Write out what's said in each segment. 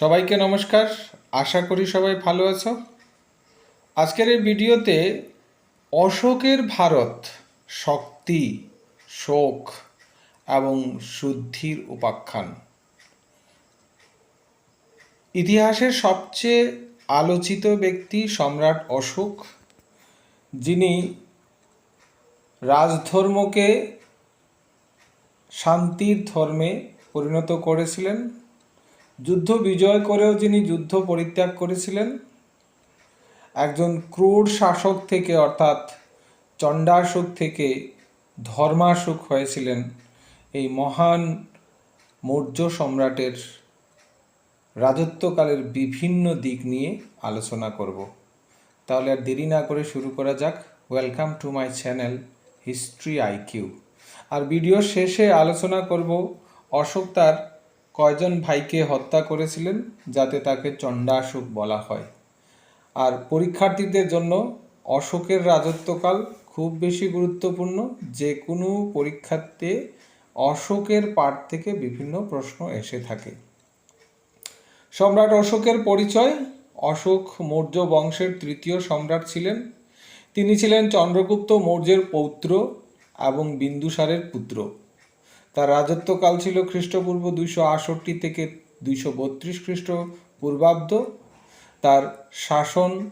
সবাইকে নমস্কার। আশা করি সবাই ভালো আছো। আজকের এই ভিডিওতে অশোকের ভারত, শক্তি, শোক এবং শুদ্ধির উপাখ্যান। ইতিহাসের সবচেয়ে আলোচিত ব্যক্তি সম্রাট অশোক, যিনি রাজধর্মকে শান্তির ধর্মে পরিণত করেছিলেন। যুদ্ধ বিজয় করেও যিনি যুদ্ধ পরিত্যাগ করেছিলেন, একজন ক্রূর শাসক থেকে অর্থাৎ চণ্ডাশোক থেকে ধর্মাশোক হয়েছিলেন এই মহান মৌর্য সম্রাটের রাজত্বকালের বিভিন্ন দিক নিয়ে আলোচনা করব। তাহলে আর দেরি না করে শুরু করা যাক। Welcome to my channel history IQ আর ভিডিওর শেষে আলোচনা করব অশোক তার কয়জন ভাইকে হত্যা করেছিলেন যাতে তাকে চণ্ডাশোক বলা হয়? আর পরীক্ষার্থীদের জন্য অশোকের রাজত্বকাল খুব বেশি গুরুত্বপূর্ণ। যে কোনো পরীক্ষাতে অশোকের পাঠ থেকে বিভিন্ন প্রশ্ন এসে থাকে। সম্রাট অশোকের পরিচয়, অশোক মৌর্য বংশের তৃতীয় সম্রাট ছিলেন। তিনি ছিলেন চন্দ্রগুপ্ত মৌর্যের পৌত্র এবং বিন্দুসারের পুত্র। তার রাজত্বকাল ছিল খ্রিস্টপূর্ব দুইশো আটষট্টি থেকে দুইশো বত্রিশ খ্রিস্টপূর্বাব্দ তার শাসন,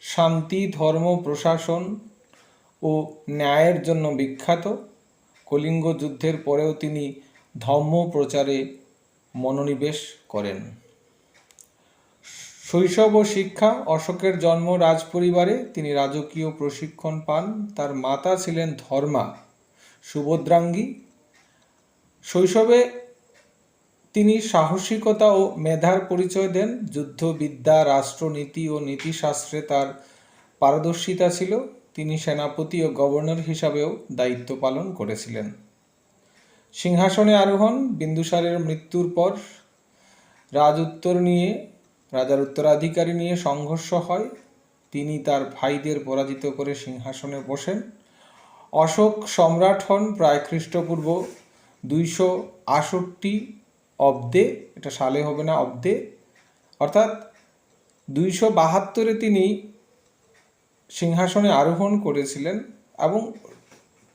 শান্তি, ধর্ম, প্রশাসন ও ন্যায়ের জন্য বিখ্যাত। কলিঙ্গ যুদ্ধের পরেও তিনি ধর্ম প্রচারে মনোনিবেশ করেন। শৈশব ও শিক্ষা, অশোকের জন্ম রাজপরিবারে তিনি রাজকীয় প্রশিক্ষণ পান। তার মাতা ছিলেন ধর্মা, সুভদ্রাঙ্গী। শৈশবে তিনি সাহসিকতা ও মেধার পরিচয় দেন। যুদ্ধবিদ্যা রাষ্ট্রনীতি ও নীতিশাস্ত্রে তার পারদর্শিতা ছিল। তিনি সেনাপতি ও গভর্নর হিসাবেও দায়িত্ব পালন করেছিলেন। সিংহাসনে আরোহণ, বিন্দুসারের মৃত্যুর পর রাজ উত্তর নিয়ে, রাজার উত্তরাধিকারী নিয়ে সংঘর্ষ হয়। তিনি তার ভাইদের পরাজিত করে সিংহাসনে বসেন। অশোক সম্রাট হন প্রায় খ্রিস্টপূর্ব দুইশো আষট্টি অব্দে, এটা সালে হবে না, অব্দে। অর্থাৎ দুইশো বাহাত্তরে তিনি সিংহাসনে আরোহণ করেছিলেন এবং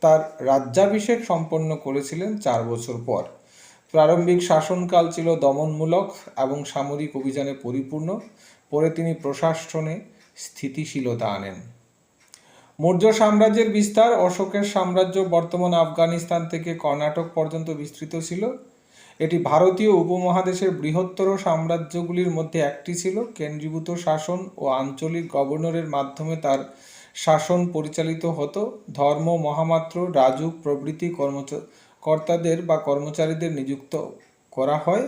তার রাজ্যাভিষেক সম্পন্ন করেছিলেন চার বছর পর। প্রারম্ভিক শাসনকাল ছিল দমনমূলক এবং সামরিক অভিযানে পরিপূর্ণ। পরে তিনি প্রশাসনে স্থিতিশীলতা আনেন। মৌর্য সাম্রাজ্যের বিস্তার অশোকের সাম্রাজ্য বর্তমান আফগানিস্তান থেকে কর্ণাটক পর্যন্ত বিস্তৃত ছিল। এটি ভারতীয় উপমহাদেশের বৃহত্তর সাম্রাজ্যগুলির মধ্যে একটি ছিল। কেন্দ্রীভূত শাসন ও আঞ্চলিক গভর্নরের মাধ্যমে তার শাসন পরিচালিত হতো। ধর্ম, মহামাত্র, রাজুক প্রভৃতি কর্মচ, কর্তাদের বা কর্মচারীদের নিযুক্ত করা হয়।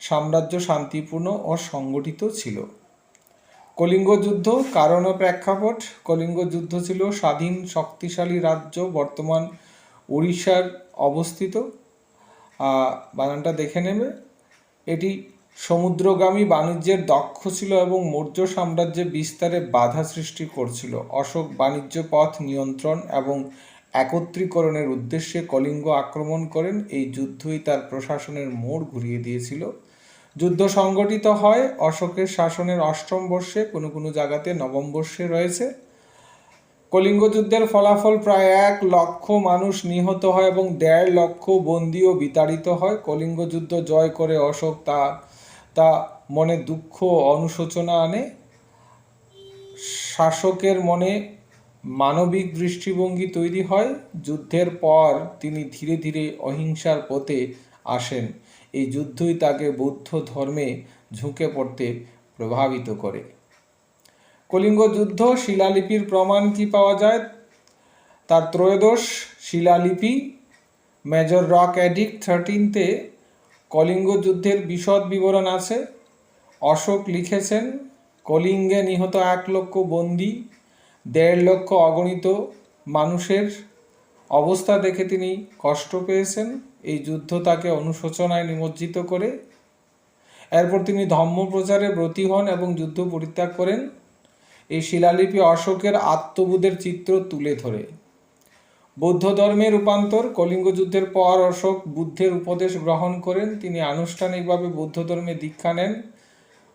সাম্রাজ্য শান্তিপূর্ণ ও সংগঠিত ছিল। কলিঙ্গ যুদ্ধ, কারণ ও প্রেক্ষাপট। কলিঙ্গ যুদ্ধ ছিল স্বাধীন, শক্তিশালী রাজ্য, বর্তমান উড়িষ্যার অবস্থিত। বানানটা দেখে নেবে। এটি সমুদ্রগামী বাণিজ্যের দক্ষ ছিল এবং মৌর্য সাম্রাজ্যে বিস্তারে বাধা সৃষ্টি করছিল। অশোক বাণিজ্য পথ নিয়ন্ত্রণ এবং একত্রীকরণের উদ্দেশ্যে কলিঙ্গ আক্রমণ করেন। এই যুদ্ধই তার প্রশাসনের মোড় ঘুরিয়ে দিয়েছিল। যুদ্ধ সংগঠিত হয়। অশোকের শাসনের অষ্টম বর্ষে, কোনো কোনো জায়গাতে নবম বর্ষে রয়েছে। কলিঙ্গ যুদ্ধের ফলাফল প্রায় এক লক্ষ মানুষ নিহত হয় এবং দেড় লক্ষ বন্দিও বিতাড়িত হয়। কলিঙ্গ যুদ্ধ জয় করে অশোক তা তা মনে দুঃখ, অনুশোচনা আনে। শাসকের মনে মানবিক দৃষ্টিভঙ্গি তৈরি হয়। যুদ্ধের পর তিনি ধীরে ধীরে অহিংসার পথে আসেন। এই যুদ্ধই তাকে বৌদ্ধ ধর্মে ঝুঁকে পড়তে প্রভাবিত করে। কলিঙ্গ যুদ্ধ, শিলালিপির প্রমাণ কি পাওয়া যায়? তার ত্রয়োদশ শিলালিপি, মেজর রক অ্যাডিক থার্টিনতে কলিঙ্গ যুদ্ধের বিশদ বিবরণ আছে। অশোক লিখেছেন, কলিঙ্গে নিহত এক লক্ষ বন্দি, দেড় লক্ষ অগণিত মানুষের অবস্থা দেখে তিনি কষ্ট পেয়েছেন। এই যুদ্ধ তাকে অনুশোচনায় নিমজ্জিত করে। এরপর তিনি ধর্ম প্রচারে ব্রতী হন এবং যুদ্ধ পরিত্যাগ করেন। এই শিলালিপি অশোকের আত্মবোধের চিত্র তুলে ধরে। বৌদ্ধ ধর্মের রূপান্তর, কলিঙ্গ যুদ্ধের পর অশোক বুদ্ধের উপদেশ গ্রহণ করেন। তিনি আনুষ্ঠানিকভাবে বৌদ্ধ ধর্মে দীক্ষা নেন।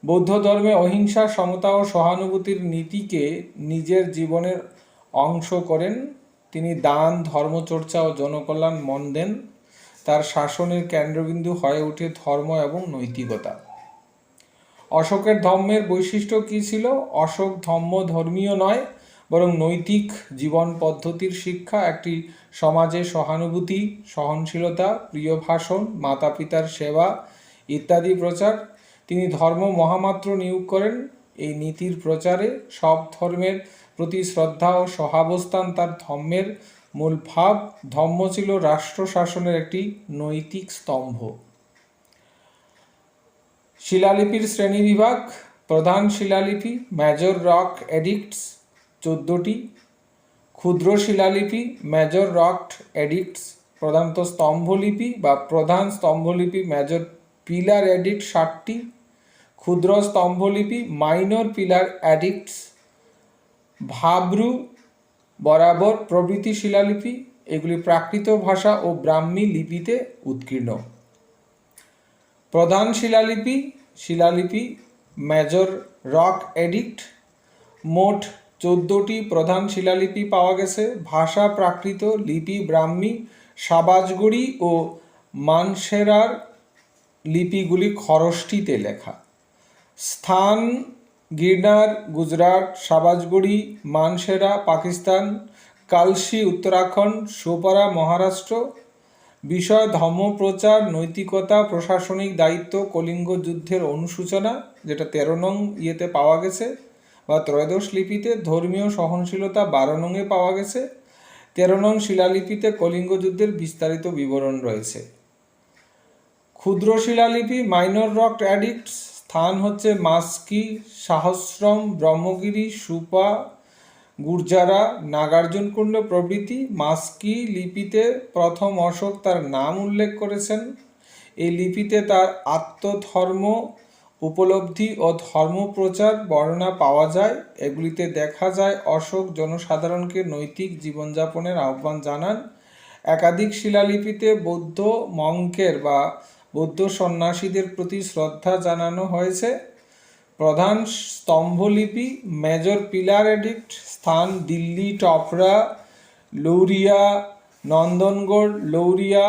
বৌদ্ধ ধর্মে অহিংসা, সমতা ও সহানুভূতির নীতিকে নিজের জীবনের অংশ করেন। তিনি দান, ধর্মচর্চা ও জনকল্যাণ মন দেন। তার শাসনের কেন্দ্রবিন্দু হয়ে ওঠে ধর্ম এবং নৈতিকতা। অশোকের ধর্মের বৈশিষ্ট্য কী ছিল? অশোক ধর্ম ধর্মীয় নয়, বরং নৈতিক জীবন পদ্ধতির শিক্ষা, একটি সমাজে সহানুভূতি, সহনশীলতা, প্রিয় ভাষণ মাতা পিতার সেবা ইত্যাদি প্রচার। তিনি ধর্ম মহামাত্র নিয়োগ করেন। এই নীতির প্রচারে সব ধর্মের প্রতি শ্রদ্ধা ও সহাবস্থান তার ধর্মের মূল ভাব ধর্ম ছিল রাষ্ট্র শাসনের একটি নৈতিক স্তম্ভ। শিলালিপির শ্রেণীবিভাগ প্রধান শিলালিপি মেজর রক এডিক্টস চোদ্দোটি। ক্ষুদ্র শিলালিপি মেজর রক এডিক্টস প্রধানত স্তম্ভলিপি বা প্রধান স্তম্ভলিপি মেজর পিলার এডিক্ট ষাটটি। ক্ষুদ্র স্তম্ভলিপি মাইনর পিলার এডিক্টস ভাবরু বরাবর প্রভৃতি শিলালিপি, এগুলি প্রাকৃত ভাষা ও ব্রাহ্মী লিপিতে উৎকীর্ণ। প্রধান শিলালিপি শিলালিপি, মেজর রক এডিক্ট, মোট চোদ্দোটি প্রধান শিলালিপি পাওয়া গেছে। ভাষা প্রাকৃত, লিপি ব্রাহ্মী, সাবাজগড়ি ও মানসেরার লিপিগুলি খরষ্টিতে লেখা। স্থান গিরনার, গুজরাট, সাবাজগড়ি, মানসেরা, পাকিস্তান, কালসি, উত্তরাখণ্ড, সোপারা, মহারাষ্ট্র। বিষয় ধর্মপ্রচার নৈতিকতা, প্রশাসনিক দায়িত্ব, কলিঙ্গ যুদ্ধের অনুসূচনা যেটা তেরো নং ইয়েতে পাওয়া গেছে, বা ত্রয়োদশ লিপিতে ধর্মীয় সহনশীলতা বারো নংয়ে পাওয়া গেছে, তেরো নং শিলালিপিতে কলিঙ্গ যুদ্ধের বিস্তারিত বিবরণ রয়েছে। ক্ষুদ্র শিলালিপি মাইনর রক অ্যাডিক্টস স্থান হচ্ছে মাস্কি, সাহস্রম, ব্রহ্মগিরি, সুপা, গুর্জারা, নাগার্জুনকুণ্ড প্রভৃতি। মাস্কি লিপিতে প্রথম অশোক তার নাম উল্লেখ করেছেন। এই লিপিতে তার আত্মধর্ম, উপলব্ধি ও ধর্মপ্রচার বর্ণনা পাওয়া যায়। এগুলিতে দেখা যায় অশোক জনসাধারণকে নৈতিক জীবনযাপনের আহ্বান জানান। একাধিক শিলালিপিতে বৌদ্ধ, মঙ্কের বা বৌদ্ধ সন্ন্যাসীদের প্রতি শ্রদ্ধা জানানো হয়েছে। প্রধান স্তম্ভলিপি মেজর পিলার এডিক্ট স্থান দিল্লি, টপরা, লৌরিয়া, নন্দনগড়, লৌরিয়া,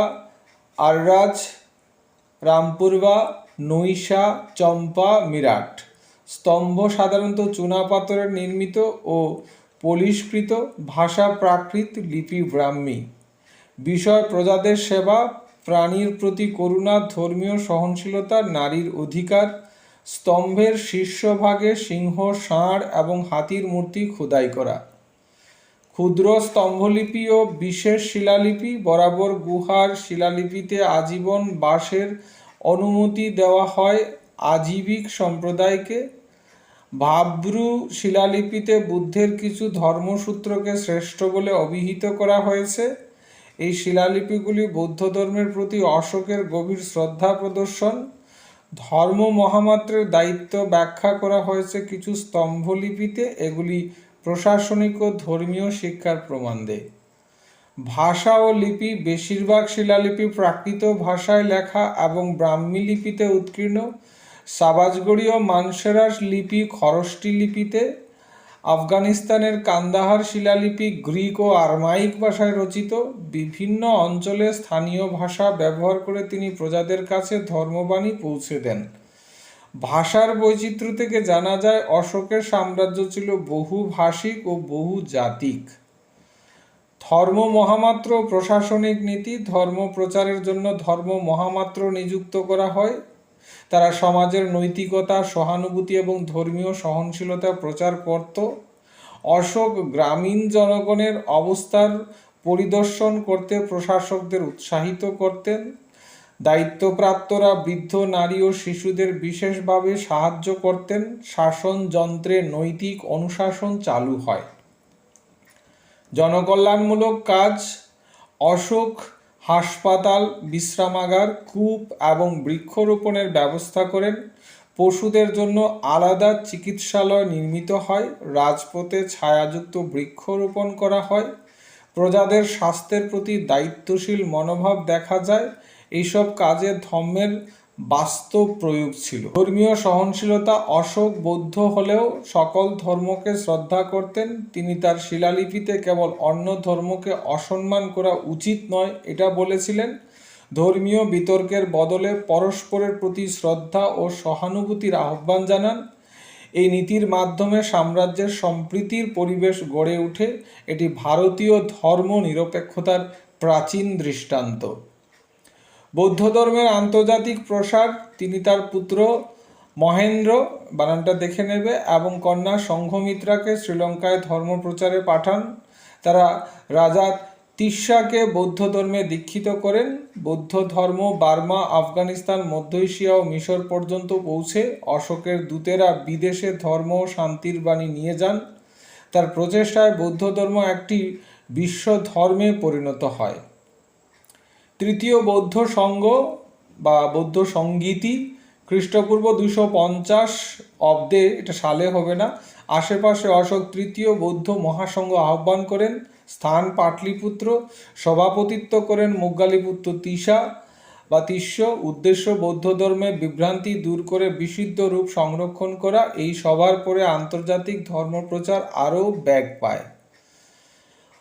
আররাজ, রামপুরবা, নৈশা, চম্পা, মিরাট। স্তম্ভ সাধারণত চুনাপাথরের নির্মিত ও পলিশকৃত ভাষা প্রাকৃত লিপি ব্রাহ্মী। বিষয় প্রজাদের সেবা প্রাণীর প্রতি করুণা, ধর্মীয় সহনশীলতা, নারীর অধিকার, স্তম্ভের শীর্ষভাগে সিংহ, ষাঁড় এবং হাতির মূর্তি খোদাই করা। ক্ষুদ্র স্তম্ভলিপি ও বিশেষ শিলালিপি বরাবর গুহার শিলালিপিতে আজীবন বাসের অনুমতি দেওয়া হয় আজীবিক সম্প্রদায়কে। ভাব্রু শিলালিপিতে বুদ্ধের কিছু ধর্মসূত্রকে শ্রেষ্ঠ বলে অভিহিত করা হয়েছে। এই শিলালিপিগুলি বৌদ্ধ ধর্মের প্রতি অশোকের গভীর শ্রদ্ধা প্রদর্শন। ধর্ম মহামাত্রের দায়িত্ব ব্যাখ্যা করা হয়েছে কিছু স্তম্ভলিপিতে, এগুলি প্রশাসনিক ও ধর্মীয় শিক্ষার প্রমাণ দেয় ভাষা ও লিপি বেশিরভাগ শিলালিপি প্রাকৃত ভাষায় লেখা এবং ব্রাহ্মী লিপিতে উৎকীর্ণ। সাবাজগড়ি ও মানসেরাস লিপি খরষ্টি লিপিতে আফগানিস্তানের কান্দাহার শিলালিপি গ্রিক ও আরমাইক ভাষায় রচিত। বিভিন্ন অঞ্চলে স্থানীয় ভাষা ব্যবহার করে তিনি প্রজাদের কাছে ধর্মবাণী পৌঁছে দেন। ভাষার বৈচিত্র্য থেকে জানা যায়, অশোকের সাম্রাজ্য ছিল বহু ভাষিক ও বহু জাতিক। ধর্ম মহামাত্র প্রশাসনিক নীতি, ধর্ম প্রচারের জন্য ধর্ম মহামাত্র নিযুক্ত করা হয়। তারা সমাজের নৈতিকতা, সহানুভূতি এবং ধর্মীয় সহনশীলতা প্রচার করত। অশোক গ্রামীণ জনগণের অবস্থার পরিদর্শন করতে প্রশাসকদের উৎসাহিত করতেন। দায়িত্বপ্রাপ্তরা বৃদ্ধ, নারী ও শিশুদের বিশেষভাবে সাহায্য করতেন। শাসন যন্ত্রে নৈতিক অনুশাসন চালু হয়। জনকল্যাণমূলক কাজ। অশোক হাসপাতাল, বিশ্রামাগার, কূপ এবং বৃক্ষরোপণের ব্যবস্থা করেন। পশুদের জন্য আলাদা চিকিৎসালয় নির্মিত হয়। রাজপথে ছায়াযুক্ত বৃক্ষরোপণ করা হয়। প্রজাদের স্বাস্থ্যের প্রতি দায়িত্বশীল মনোভাব দেখা যায়। এইসব কাজে ধর্মের বাস্তব প্রয়োগ ছিল। ধর্মীয় সহনশীলতা অশোক বৌদ্ধ হলেও সকল ধর্মকে শ্রদ্ধা করতেন। তিনি তার শিলালিপিতে কেবল অন্য ধর্মকে অসম্মান করা উচিত নয়, এটা বলেছিলেন। ধর্মীয় বিতর্কের বদলে পরস্পরের প্রতি শ্রদ্ধা ও সহানুভূতির আহ্বান জানান। এই নীতির মাধ্যমে সাম্রাজ্যের সম্প্রীতির পরিবেশ গড়ে ওঠে। এটি ভারতীয় ধর্ম নিরপেক্ষতার প্রাচীন দৃষ্টান্ত। বৌদ্ধ ধর্মের আন্তর্জাতিক প্রসার, তিনি তার পুত্র মহেন্দ্র বানানটা দেখে নেবে এবং কন্যা সংঘমিত্রাকে শ্রীলঙ্কায় ধর্ম প্রচারে পাঠান। তারা রাজা তিস্সাকে বৌদ্ধ ধর্মে দীক্ষিত করেন। বৌদ্ধ ধর্ম বার্মা, আফগানিস্তান, মধ্য এশিয়া ও মিশর পর্যন্ত পৌঁছে অশোকের দূতেরা বিদেশে ধর্ম ও শান্তির বাণী নিয়ে যান। তার প্রচেষ্টায় বৌদ্ধ ধর্ম একটি বিশ্ব ধর্মে পরিণত হয়। তৃতীয় বৌদ্ধ সংঘ বা বৌদ্ধ সঙ্গীতি খ্রিস্টপূর্ব দুশো পঞ্চাশ অব্দে, এটা সালে হবে না, আশেপাশে অশোক তৃতীয় বৌদ্ধ মহাসংঘ আহ্বান করেন স্থান পাটলিপুত্র, সভাপতিত্ব করেন মুগালিপুত্র তিসা বা তিস্য, উদ্দেশ্য বৌদ্ধ ধর্মে বিভ্রান্তি দূর করে বিশুদ্ধ রূপ সংরক্ষণ করা, এই সভার পরে আন্তর্জাতিক ধর্মপ্রচার আরও ব্যাগ পায়।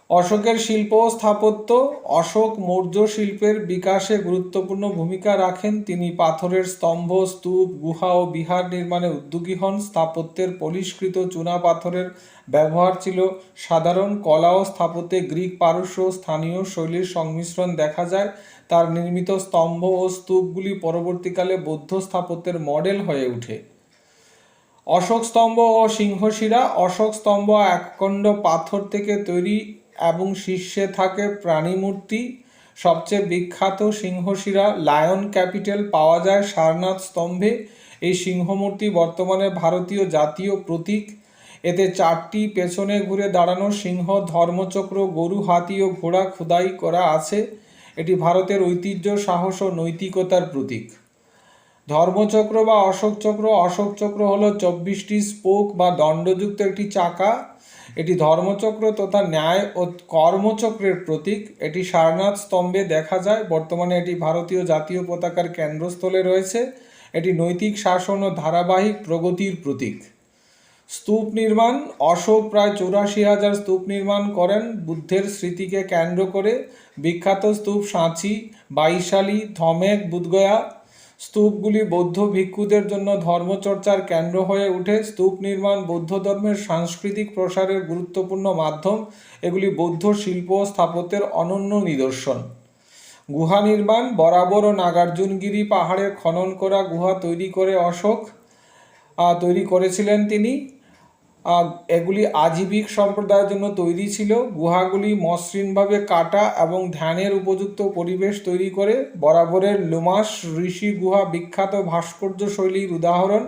অশোকের শিল্প ও স্থাপত্য, অশোক মৌর্য শিল্পের বিকাশে গুরুত্বপূর্ণ ভূমিকা রাখেন। তিনি পাথরের স্তম্ভ, স্তূপ, গুহা ও বিহার নির্মাণে উদ্যোগী হন। স্থাপত্যের পলিশকৃত চুনা পাথরের ব্যবহার ছিল সাধারণ। কলা ও স্থাপত্যে গ্রিক পারস্য স্থানীয় শৈলীর সংমিশ্রণ দেখা যায়। তার নির্মিত স্তম্ভ ও স্তূপগুলি পরবর্তীকালে বৌদ্ধ স্থাপত্যের মডেল হয়ে ওঠে। অশোক স্তম্ভ ও সিংহশিরা, অশোক স্তম্ভ একখণ্ড পাথর থেকে তৈরি এবং শীর্ষে থাকে প্রাণী মূর্তি সবচেয়ে বিখ্যাত সিংহশিরা লায়ন ক্যাপিটাল পাওয়া যায় সারনাথ স্তম্ভে। এই সিংহমূর্তি বর্তমানে ভারতীয় জাতীয় প্রতীক। এতে চারটি পেছনে ঘুরে দাঁড়ানো সিংহ, ধর্মচক্র, গরু, হাতি ও ঘোড়া খোদাই করা আছে। এটি ভারতের ঐতিহ্য, সাহস ও নৈতিকতার প্রতীক। ধর্মচক্র বা অশোক চক্র অশোক হলো চব্বিশটি স্পোক বা দণ্ডযুক্ত একটি চাকা। এটি ধর্মচক্র তথা ন্যায় ও কর্মচক্রের প্রতীক। এটি সারনাথ স্তম্ভে দেখা যায়। বর্তমানে এটি ভারতীয় জাতীয় পতাকার কেন্দ্রস্থলে রয়েছে। এটি নৈতিক শাসন ও ধারাবাহিক প্রগতির প্রতীক। স্তূপ নির্মাণ, অশোক প্রায় চৌরাশি হাজার স্তূপ নির্মাণ করেন। বুদ্ধের স্মৃতিকে কেন্দ্র করে বিখ্যাত স্তূপ সাঁচি, বাইশালী, ধমেক, বুধগয়া স্তূপগুলি বৌদ্ধ ভিক্ষুদের জন্য ধর্মচর্চার কেন্দ্র হয়ে উঠে স্তূপ নির্মাণ, বৌদ্ধ ধর্মের সাংস্কৃতিক প্রসারের গুরুত্বপূর্ণ মাধ্যম। এগুলি বৌদ্ধ শিল্প ও স্থাপত্যের অনন্য নিদর্শন। গুহা নির্মাণ, বরাবর ও নাগার্জুনগিরি পাহাড়ে খনন করা গুহা তৈরি করে অশোক তৈরি করেছিলেন তিনি। এগুলি আজীবিক সম্প্রদায়ের জন্য তৈরি ছিল। গুহাগুলি মসৃণভাবে কাটা এবং ধ্যানের উপযুক্ত পরিবেশ তৈরি করে। বরাবরের লোমাস ঋষি গুহা বিখ্যাত ভাস্কর্য শৈলীর উদাহরণ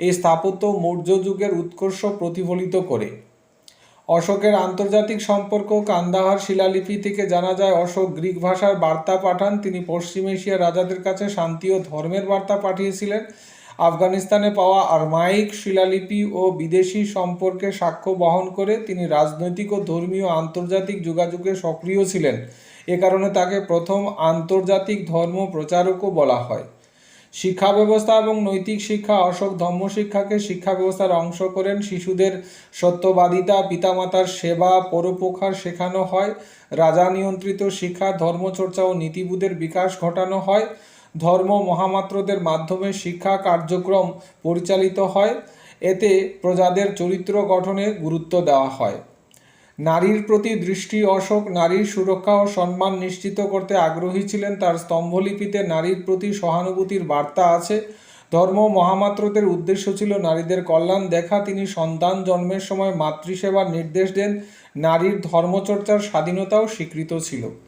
এই স্থাপত্য মৌর্য যুগের উৎকর্ষ প্রতিফলিত করে। অশোকের আন্তর্জাতিক সম্পর্ক কান্দাহার শিলালিপি থেকে জানা যায়, অশোক গ্রিক ভাষার বার্তা পাঠান। তিনি পশ্চিম এশিয়ার রাজাদের কাছে শান্তি ও ধর্মের বার্তা পাঠিয়েছিলেন। আফগানিস্তানে পাওয়া আরমাইক শিলালিপি ও বিদেশি সম্পর্কে সাক্ষ্য বহন করে তিনি রাজনৈতিক ও ধর্মীয় আন্তর্জাতিক যোগাযোগে সক্রিয় ছিলেন। এ কারণে তাকে প্রথম আন্তর্জাতিক ধর্ম প্রচারকও বলা হয়। শিক্ষা ব্যবস্থা এবং নৈতিক শিক্ষা অশোক ধর্ম শিক্ষাকে শিক্ষা ব্যবস্থার অংশ করেন। শিশুদের সত্যবাদিতা, পিতামাতার সেবা, পরোপকার শেখানো হয়। রাজা নিয়ন্ত্রিত শিক্ষা, ধর্মচর্চা ও নীতিবোধের বিকাশ ঘটানো হয়। ধর্ম মহামাত্রদের মাধ্যমে শিক্ষা কার্যক্রম পরিচালিত হয়। এতে প্রজাদের চরিত্র গঠনে গুরুত্ব দেওয়া হয়। নারীর প্রতি দৃষ্টি অশোক, নারীর সুরক্ষা ও সম্মান নিশ্চিত করতে আগ্রহী ছিলেন তার স্তম্ভলিপিতে নারীর প্রতি সহানুভূতির বার্তা আছে। ধর্ম মহামাত্রদের উদ্দেশ্য ছিল নারীদের কল্যাণ দেখা। তিনি সন্তান জন্মের সময় মাতৃসেবার নির্দেশ দেন। নারীর ধর্মচর্চার স্বাধীনতাও স্বীকৃত ছিল।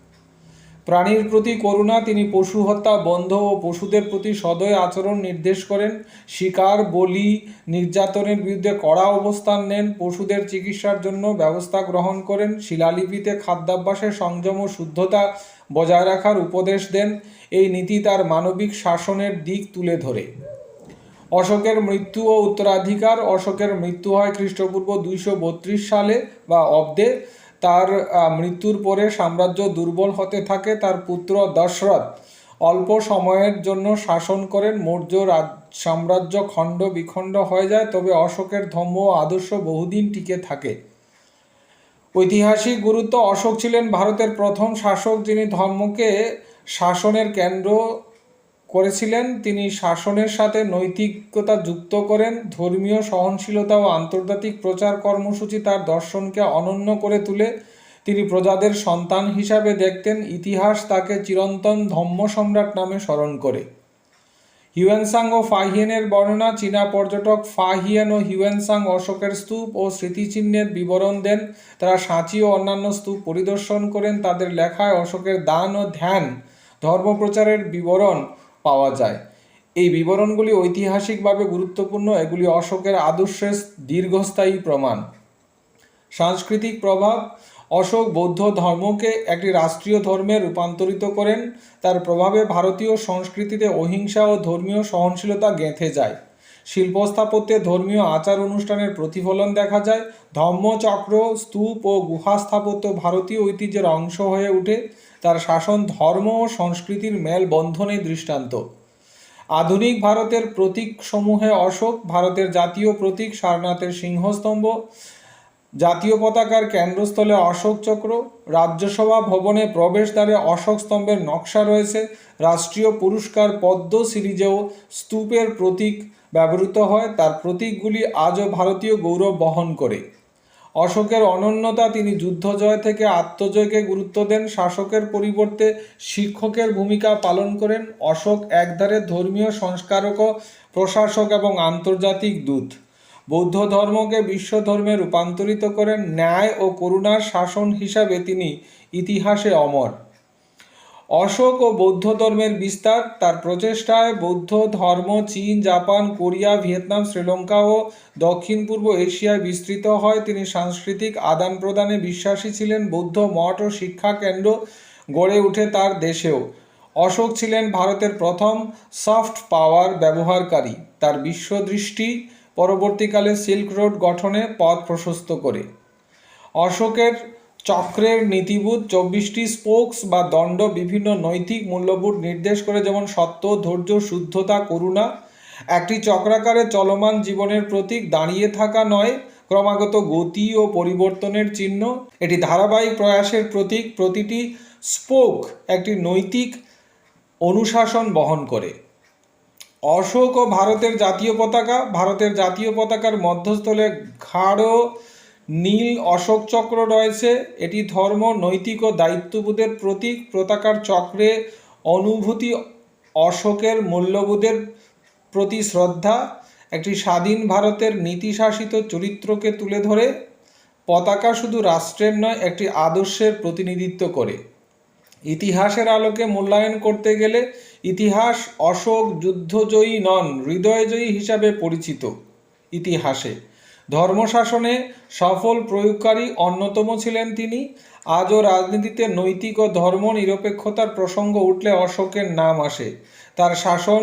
প্রাণীর প্রতি করুণা, তিনি পশু হত্যা, বন্ধ ও পশুদের প্রতি সদয় আচরণ নির্দেশ করেন। শিকার, বলি, নির্যাতনের বিরুদ্ধে কড়া অবস্থান নেন। পশুদের চিকিৎসার জন্য ব্যবস্থা গ্রহণ করেন। শিলালিপিতে খাদ্যাভ্যাসের সংযম ও শুদ্ধতা বজায় রাখার উপদেশ দেন। এই নীতি তার মানবিক শাসনের দিক তুলে ধরে। অশোকের মৃত্যু ও উত্তরাধিকার, অশোকের মৃত্যু হয় খ্রিস্টপূর্ব দুইশো বত্রিশ সালে বা অব্দে। তার মৃত্যুর পরে সাম্রাজ্য দুর্বল হতে থাকে, তার পুত্র দশরথ অল্প সময়ের জন্য শাসন করেন। মৌর্য রাজ, সাম্রাজ্য খণ্ড বিখণ্ড হয়ে যায়, তবে অশোকের ধর্ম আদর্শ বহুদিন টিকে থাকে। ঐতিহাসিক গুরুত্ব অশোক ছিলেন ভারতের প্রথম শাসক, যিনি ধর্মকে শাসনের কেন্দ্র করেছিলেন, তিনি শাসনের সাথে নৈতিকতা যুক্ত করেন, ধর্মীয় সহনশীলতা ও আন্তর্জাতিক প্রচার কর্মসূচি তার দর্শনকে অনন্য করে তুলে, তিনি প্রজাদের সন্তান হিসাবে দেখতেন, ইতিহাস তাকে চিরন্তন ধম্ম সম্রাট নামে স্মরণ করে। হিউয়েনসাং ও ফাহিয়েনের বর্ণনা, চীনা পর্যটক ফাহিয়েন ও হিউয়েনসাং অশোকের স্তূপ ও স্মৃতিচিহ্নের বিবরণ দেন, তারা সাঁচি ও অন্যান্য স্তূপ পরিদর্শন করেন, তাদের লেখায় অশোকের দান ও ধ্যান, ধর্মপ্রচারের বিবরণ পাওয়া যায়। এই বিবরণগুলি ঐতিহাসিকভাবে গুরুত্বপূর্ণ, এগুলি অশোকের আদর্শের দীর্ঘস্থায়ী প্রমাণ। সাংস্কৃতিক প্রভাব, অশোক বৌদ্ধ ধর্মকে একটি রাষ্ট্রীয় ধর্মে রূপান্তরিত করেন, তার প্রভাবে ভারতীয় সংস্কৃতিতে অহিংসা ও ধর্মীয় সহনশীলতা গেঁথে যায়। শিল্প স্থাপত্যে ধর্মীয় আচার অনুষ্ঠানের প্রতিফলন দেখা যায়। ধর্মচক্র, স্তূপ ও গুহা স্থাপত্য ভারতীয় ঐতিহ্যের অংশ হয়ে ওঠে। তার শাসন, ধর্ম ও সংস্কৃতির মেলবন্ধনের দৃষ্টান্ত। আধুনিক ভারতের প্রতীক সমূহে অশোক, ভারতের জাতীয় প্রতীক সারনাথের সিংহস্তম্ভ, জাতীয় পতাকার কেন্দ্রস্থলে অশোক চক্র, রাজ্যসভা ভবনে প্রবেশদ্বারে অশোক স্তম্ভের নকশা রয়েছে, রাষ্ট্রীয় পুরস্কার পদ্ম সিরিজেও স্তূপের প্রতীক ব্যবহৃত হয়, তার প্রতীকগুলি আজও ভারতীয় গৌরব বহন করে। অশোকের অনন্যতা তিনি যুদ্ধজয় থেকে আত্মজয়কে গুরুত্ব দেন। শাসকের পরিবর্তে শিক্ষকের ভূমিকা পালন করেন। অশোক একধারে ধর্মীয় সংস্কারক প্রশাসক এবং আন্তর্জাতিক দূত। বৌদ্ধ ধর্মকে বিশ্ব ধর্মে রূপান্তরিত করেন। ন্যায় ও করুণার শাসন হিসাবে তিনি ইতিহাসে অমর। অশোক ও বৌদ্ধ ধর্মের বিস্তার, তার প্রচেষ্টায় বৌদ্ধ ধর্ম, চীন, জাপান, কোরিয়া, ভিয়েতনাম, শ্রীলঙ্কা ও দক্ষিণ পূর্ব এশিয়ায় বিস্তৃত হয়। তিনি সাংস্কৃতিক আদান প্রদানে বিশ্বাসী ছিলেন, বৌদ্ধ মঠ ও শিক্ষা কেন্দ্র গড়ে উঠে তার দেশেও। অশোক ছিলেন ভারতের প্রথম সফট পাওয়ার ব্যবহারকারী। তার বিশ্বদৃষ্টি পরবর্তীকালে সিল্ক রোড গঠনে পথ প্রশস্ত করে। অশোকের চক্রের নীতিবোধ, চব্বিশটি স্পোকস বা দণ্ড, বিভিন্ন নৈতিক মূল্যবোধ নির্দেশ করে যেমন সত্য, ধৈর্য, শুদ্ধতা, করুণা। একটি চক্রাকারে চলমান জীবনের প্রতীক দাঁড়িয়ে থাকা নয়, ক্রমাগত গতি ও পরিবর্তনের চিহ্ন। এটি ধারাবাহিক প্রয়াসের প্রতীক। প্রতিটি স্পোক একটি নৈতিক অনুশাসন বহন করে। অশোক ও ভারতের জাতীয় পতাকা। ভারতের জাতীয় পতাকার মধ্যস্থলে গাঢ় নীল অশোক চক্র রয়েছে। এটি ধর্ম, নৈতিক ও দায়িত্ববোধের প্রতীক। পতাকার চক্রে অনুভূতি অশোকের মূল্যবোধের প্রতি শ্রদ্ধা। একটি স্বাধীন ভারতের নীতিশাসিত চরিত্রকে তুলে ধরে। পতাকা শুধু রাষ্ট্রের নয়, একটি আদর্শের প্রতিনিধিত্ব করে। ইতিহাসের আলোকে মূল্যায়ন করতে গেলে ইতিহাস অশোক যুদ্ধজয়ী নন, হৃদয়জয়ী হিসাবে পরিচিত ইতিহাসে। ধর্মশাসনে সফল প্রয়োগকারী অন্যতম ছিলেন তিনি। আজও রাজনীতিতে নৈতিক ও ধর্ম নিরপেক্ষতার প্রসঙ্গ উঠলে অশোকের নাম আসে। তার শাসন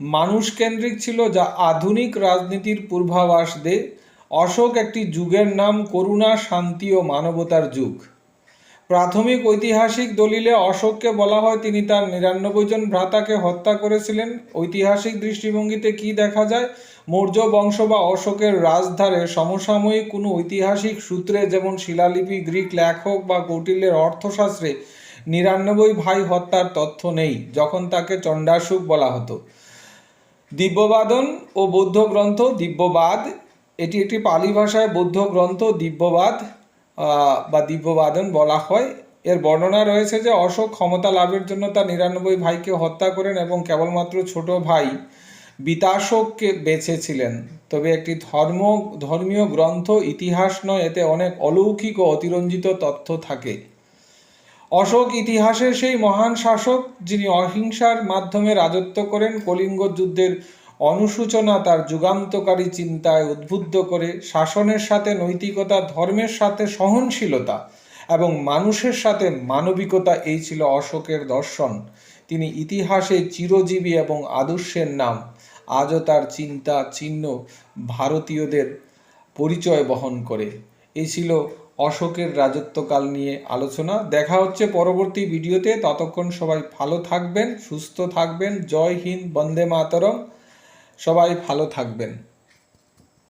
মানুষকেন্দ্রিক ছিল যা আধুনিক রাজনীতির পূর্বাভাস দেয় অশোক একটি যুগের নাম করুণা, শান্তি ও মানবতার যুগ। প্রাথমিক ঐতিহাসিক দলিলে অশোককে বলা হয় তিনি তার নিরানব্বই জন ভ্রাতাকে হত্যা করেছিলেন। ঐতিহাসিক দৃষ্টিভঙ্গিতে কি দেখা যায়? মৌর্য বংশ বা অশোকের রাজধারে সমসাময়িক কোনো ঐতিহাসিক সূত্রে যেমন শিলালিপি, গ্রিক লেখক বা কৌটিল্যের অর্থশাস্ত্রে নিরানব্বই ভাই হত্যার তথ্য নেই, যখন তাকে চণ্ডাসুক বলা হতো। দিব্যবাদন ও বৌদ্ধ গ্রন্থ দিব্যবাদ, এটি একটি পালি ভাষায় বৌদ্ধ গ্রন্থ দিব্যবাদ বা দিব্যবাদন বলা হয়। এর বর্ণনা রয়েছে যে অশোক ক্ষমতা লাভের জন্য তার নিরানব্বই ভাইকে হত্যা করেন এবং কেবলমাত্র ছোট ভাই বিতাশককে বেছেছিলেন। তবে একটি ধর্ম, ধর্মীয় গ্রন্থ, ইতিহাস নয়, এতে অনেক অলৌকিক ও অতিরঞ্জিত তথ্য থাকে। অশোক ইতিহাসের সেই মহান শাসক, যিনি অহিংসার মাধ্যমে রাজত্ব করেন, কলিঙ্গ যুদ্ধের অনুসূচনা তার যুগান্তকারী চিন্তায় উদ্বুদ্ধ করে, শাসনের সাথে নৈতিকতা, ধর্মের সাথে সহনশীলতা এবং মানুষের সাথে মানবিকতা, এই ছিল অশোকের দর্শন। তিনি ইতিহাসে চিরজীবী এবং আদর্শের নাম। আজও তার চিন্তা চিহ্ন ভারতীয়দের পরিচয় বহন করে। এই ছিল অশোকের রাজত্বকাল নিয়ে আলোচনা। দেখা হচ্ছে পরবর্তী ভিডিওতে। ততক্ষণ সবাই ভালো থাকবেন, সুস্থ থাকবেন। জয় হিন্দ, বন্দে মাতরম। সবাই ভালো থাকবেন।